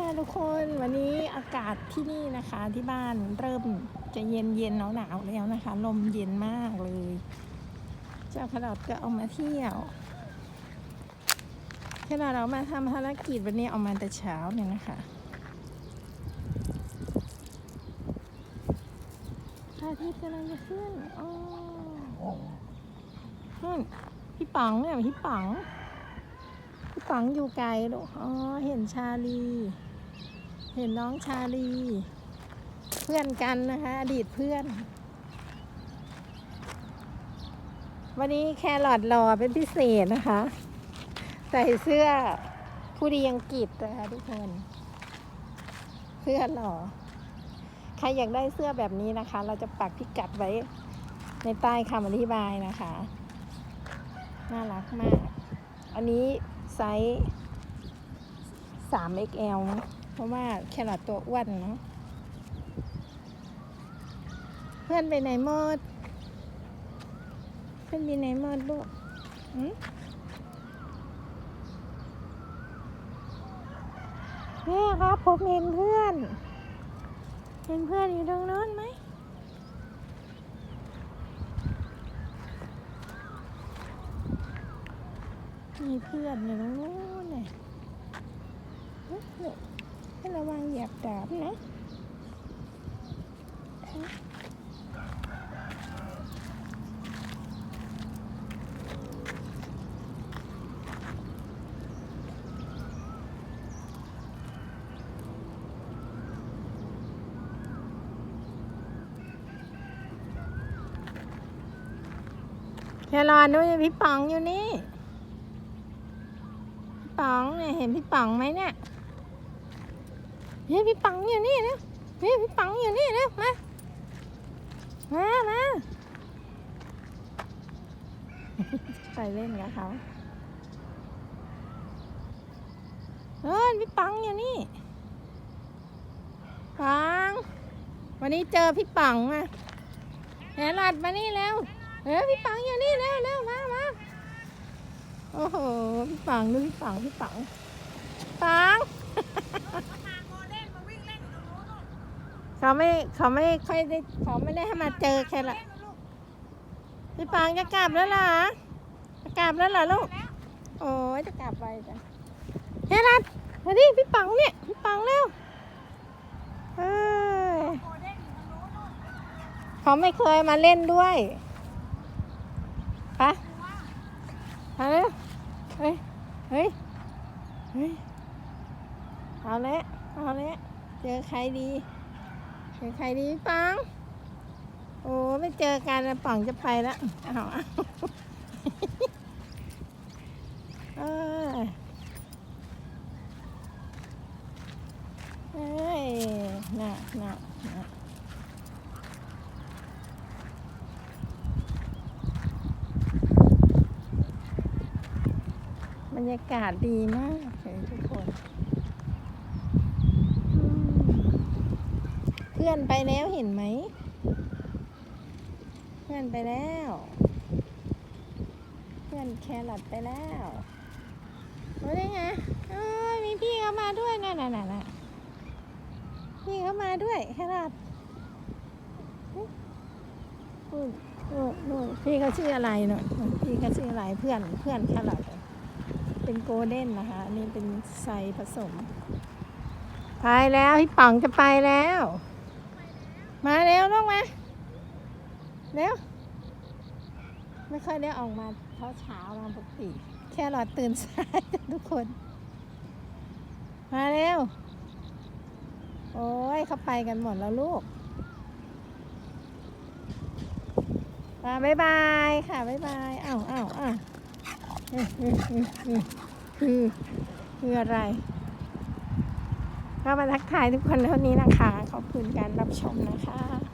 ค่ะทุกคนวันนี้อากาศที่นี่นะคะที่บ้านเริ่มจะเย็นเย็นหนาวหนาวแล้วนะคะ ลมเย็นมากเลย เจ้าขนาดก็เอามาเที่ยวขนาดเรามาทำภารกิจวันนี้เอามาแต่เช้าเนี่ยนะคะพระอาทิตย์กำลังจะขึ้นอ๋อนั่นพี่ปังเนี่ยพี่ปังพี่ปังอยู่ไกลลูก อ๋อ เห็นชาลี เห็นน้องชาลี เพื่อนกันนะคะ อดีตเพื่อน วันนี้แครอทรอเป็นพิเศษนะคะ ใส่เสื้อผู้ดีอังกฤษนะคะทุกคนเสื้อหล่อใครอยากได้เสื้อแบบนี้นะคะ เราจะปักพิกัดไว้ในใต้คำอธิบายนะคะ น่ารักมาก อันนี้ไซส์ 3XL เพราะว่าแครอทตัวอ้วนเนาะเพื่อนไปไหนหมด เพื่อนไปไหนหมดลูกหืมแม่ครับผมเห็นเพื่อน เห็นเพื่อนอยู่ตรงโน้นไหมมีเพื่อนอยู่ตรงโน้นน่ะเฮ้ย ให้ระวังเหยียบดาบนะแครอนด้วยพี่ป๋องอยู่นี่ พี่ป๋องเนี่ยเห็นพี่ป๋องไหมเนี่ย เฮ้ยพี่ป๋องอยู่นี่นะเฮ้ยพี่ป๋องอยู่นี่นะมา มามาไปเล่นกับเขาเออพี่ปังอยู่นี่ ปัง วันนี้เจอพี่ปังอะแหนหลัดมานี่แล้ว เออพี่ปังอยู่นี่เร็วเร็วมามาโอ้โห พี่ปังดูพี่ปังพี่ปัง ปัง เขาไม่เขาไม่ค่อยได้เขาไม่ได้ให้มาเจอแค่ละพี่ปังจะกลับแล้วเหรอจะกลับแล้วเหรอลูกโอ้ยจะกลับไปจ้ะเฮ้ยรัดมาดิพี่ปังเนี่ยพี่ปังเร็วเอ้ยเขาไม่เคยมาเล่นด้วยปะมาเร็วเฮ้ยเฮ้ยเฮ้ยเอาละเอาละเจอใครดี เจอใครดีปัง โอ้ไม่เจอกันนะปังจะไปแล้วเอาเออเฮ้ยน่ะน่ะน่ะบรรยากาศดีมากเลยทุกคนอืมเพื่อนไปแล้วเห็นไหม เพื่อนไปแล้ว เพื่อนแครอทไปแล้วรู้ได้ไงเอ้ยมีพี่เขามาด้วยน่ะน่ะน่ะน่ะพี่เขามาด้วยแครอทนู่นนู่นพี่เขาชื่ออะไรเนาะพี่เขาชื่ออะไรเพื่อนเพื่อนแครอทเป็นโกลเด้นนะคะนี่เป็นไซส์ผสม ไปแล้ว พี่ป๋องจะไปแล้ว มาเร็วลูกมาเร็วไม่ค่อยได้ออกมาเช้าเช้าๆมาปกติ แค่รอดตื่นสายทุกคน มาเร็ว โอ้ยเขาไปกันหมดแล้วลูกมาบายบายค่ะบายบายอ้าวอ้าวอ้าวคือคืออะไร ก็มาทักทายทุกคนเท่านี้นะคะ ขอบคุณการรับชมนะคะ